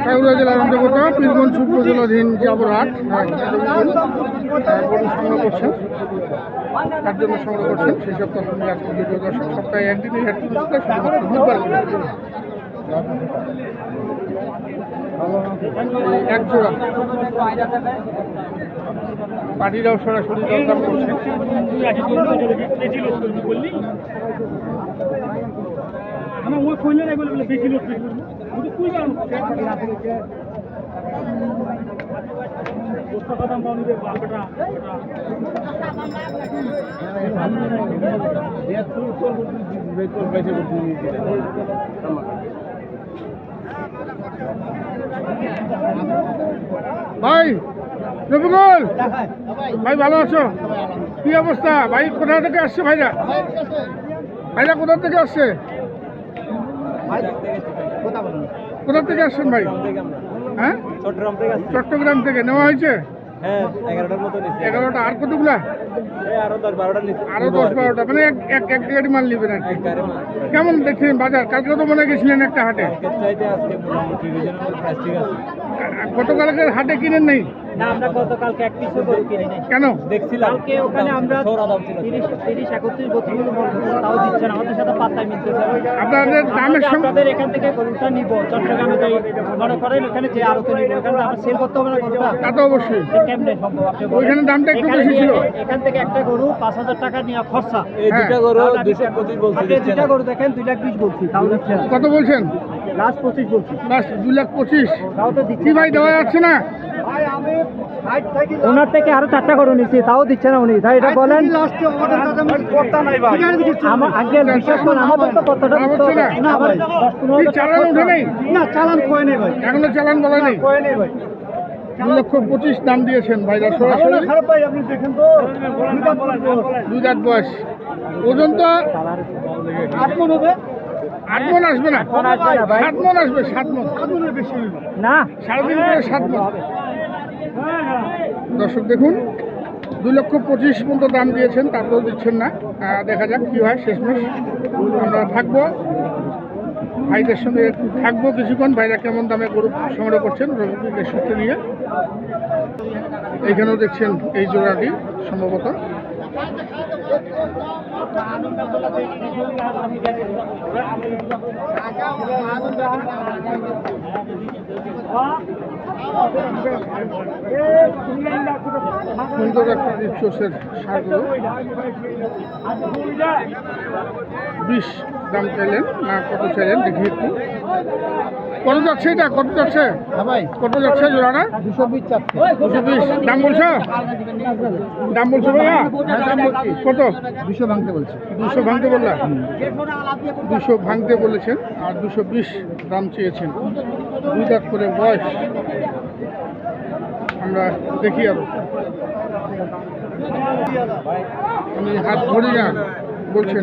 সাগুড়া জেলার অন্তর্গত পীরগঞ্জ উপজেলাধীন জাবরহাট হ্যাঁ, গরু সংগ্রহ করছেন তার জন্য সংগ্রহ করছেন সেই সব তথ্য ভিডিও দর্শক সপ্তাহে হাট তুলছিল শুধুমাত্র বুধবার। এক জোড়া সরাসরি দরদাম করছে ভাই রবিকুল ভাই ভালো আছো? কি অবস্থা? ভাই কোথা থেকে আসছে ভাইরা? ভাইরা কোথা থেকে আসছে? কোথা থেকে আসছেন ভাই? হ্যাঁ? চট্টগ্রাম থেকে নেওয়া হয়েছে? হ্যাঁ এগারোটা আর কতগুলা? আরও দশ বারোটা মানে এক এক গাড়ি মাল নেবেন আর কেমন দেখছেন বাজার? কালকে তো মনে গেছিলেন একটা হাটে। গতকালকের হাটে কিনেন নেই? না আমরা গতকালকে এক পিসও গরু কিনি নাই। কেন? দেখছিলাম। কালকে ওখানে আমরা তিরিশ তিরিশ একত্রিশ বত্রিশ তাও দিচ্ছে না। আমাদের সাথে পাত্তায় মিলতেছে আপনাদের দামের আপনাদের এখান থেকে গরুটা নিব চট্টগ্রামে যাই মনে করেন ওখানে যে আরও নিব ওখানে আমার সেল করতে হবে না গরুটা? তা তো অবশ্যই। কেমনে সম্ভব? আপনি ওইখানে দামটা একটু বেশি ছিল। এখান থেকে একটা গরু পাঁচ হাজার টাকা নিয়ে খরচা। এই দুইটা গরু দুশো পঁচিশ বলছি আপনি গরু দেখেন দুই লাখ বিশ বলছি তাও কত বলছেন? লাস্ট পঁচিশ বলছি। বাস দুই লাখ পঁচিশ। তাও তো দিচ্ছি ভাই দেওয়া যাচ্ছে না? ওনার থেকে আরও চারটা গরু নিচ্ছি তাও দিচ্ছে না উনি। তাই এটা বলেন আগে বিশ্বাস করুন আমাদের তো কতটা না, পনেরো চালান উঠে নেই না চালান কয়ে নেই ভাই। এখনও চালান বলা নেই কয়ে নেই ভাই। দুই লক্ষ পঁচিশ দাম দিয়েছেন ভাইরা সরাসরি। ভাই আপনি দেখেন তো। দুই দাঁত বয়স। ওজন তো আট মন হবে? আট মন আসবে না? মন আসবে সাত মন সাত মন। না। সাড়ে তিন সাত মন। দর্শক দেখুন, দুই লক্ষ পঁচিশ পর্যন্ত দাম দিয়েছেন, তারপরেও দিচ্ছেন না। দেখা যাক কী হয়, শেষমেশ আমরা থাকব। ভাইদের সঙ্গে থাকব কিছুক্ষণ, ভাইরা কেমন দামে গরু সংগ্রহ করছেন, রবিকে সূত্রে নিয়ে। এইখানেও দেখছেন এই জোড়াটি, সম্ভবত। সুন্দর একটা চোষের সার বিশ দাম চাইলেন না কত চাইলেন দেখি একটু। কত যাচ্ছে এটা? কত যাচ্ছে? ভাই। কত যাচ্ছে জোড়াটা দুশো বিশ দুশো বিশ। দাম বলছো? দাম বলছো ভাইয়া কত? দুশো ভাঙতে বলছে। দুশো ভাঙতে বললা? দুশো ভাঙতে বলেছেন আর দুশো বিশ দাম চেয়েছেন। দুই দাঁত করে বয়স। আমরা দেখি আরও। আমি হাত ধরি না বলছেন।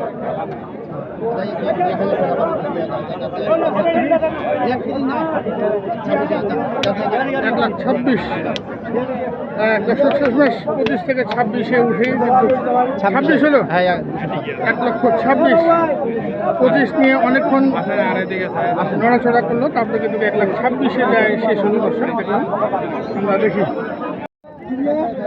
এক লাখ ছাব্বিশ। হ্যাঁ দশক শেষ পঁচিশ থেকে ছাব্বিশে কিন্তু ছাব্বিশ হলো? এক লক্ষ ছাব্বিশ। পঁচিশ নিয়ে অনেকক্ষণ নড়াচড়া করল তারপরে কিন্তু এক লাখ ছাব্বিশে শেষ হলো দর্শক দেখলাম আমরা দেখি।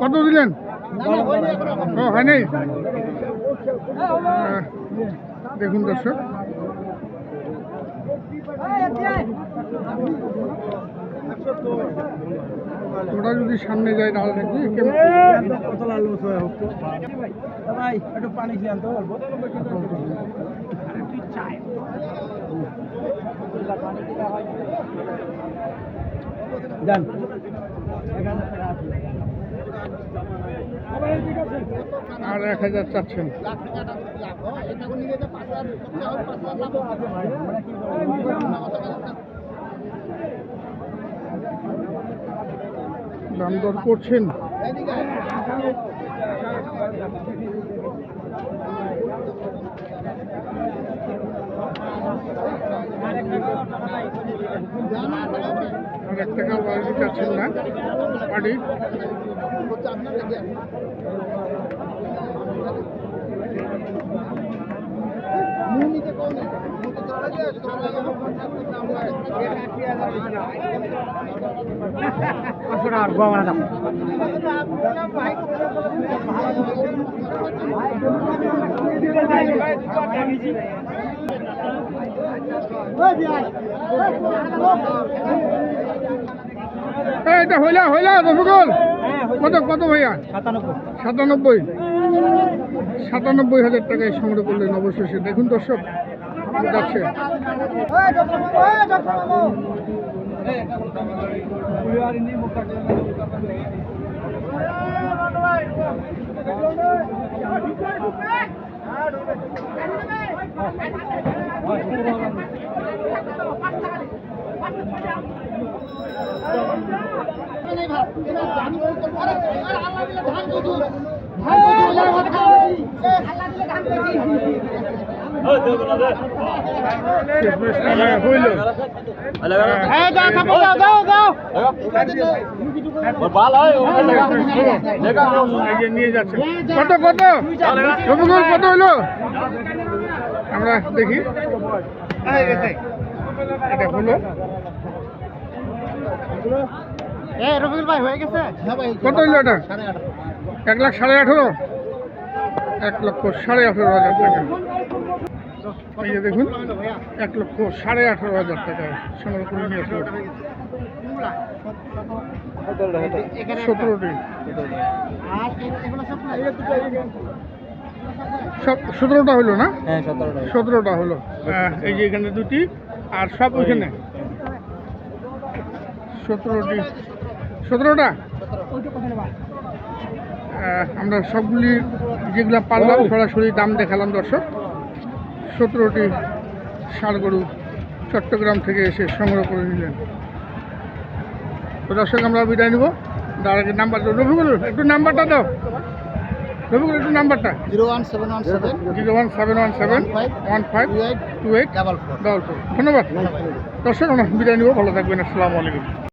কত- দিলেন? হয়নি? দেখুন দর্শক। ওরা যদি সামনে যায় তাহলে ভাই একটু পানি খেয়ে তো অল্প যান। আর এক হাজার চাচ্ছেন দাম দর করছেন। এক টাকা বাড়ি না? বাড়ি আর এটা হইলা হইলা রফিকুল। কত কত ভাইয়া? সাতানব্বই। সাতানব্বই। হাজার টাকায় সংগ্রহ করলেন অবশেষে। দেখুন দর্শক যাচ্ছে। শেষমেশ নিয়ে যাচ্ছে। কত কত কত হইল আমরা দেখি। এটা হলো। ভাই হয়ে গেছে? কত হইল এটা? এক লাখ সাড়ে আঠেরো এক লক্ষ সাড়ে আঠেরো হাজার টাকা। এই যে দেখুন এক লক্ষ সাড়ে আঠেরো হাজার টাকা। সংগ্রহ করে নিয়ে আসলো সতেরোটি। সব সতেরোটা হলো না? হ্যাঁ সতেরোটা হলো। এই যে এখানে দুটি আর সব ওইখানে? সতেরোটি। সতেরোটা? আমরা সবগুলি যেগুলো পারলাম সরাসরি দাম দেখালাম দর্শক। সতেরোটি ষাড় গরু চট্টগ্রাম থেকে এসে সংগ্রহ করে নিলেন। তো দর্শক আমরা বিদায় নেব। তার আগে নাম্বার দাও। রবিকুল একটু নাম্বারটা দাও। রবিকুল একটু নাম্বারটা। Zero one seven one seven zero one seven one seven one five two eight double four. ধন্যবাদ। দর্শক বিদায় নিব। ভালো থাকবেন। আসসালামু আলাইকুম।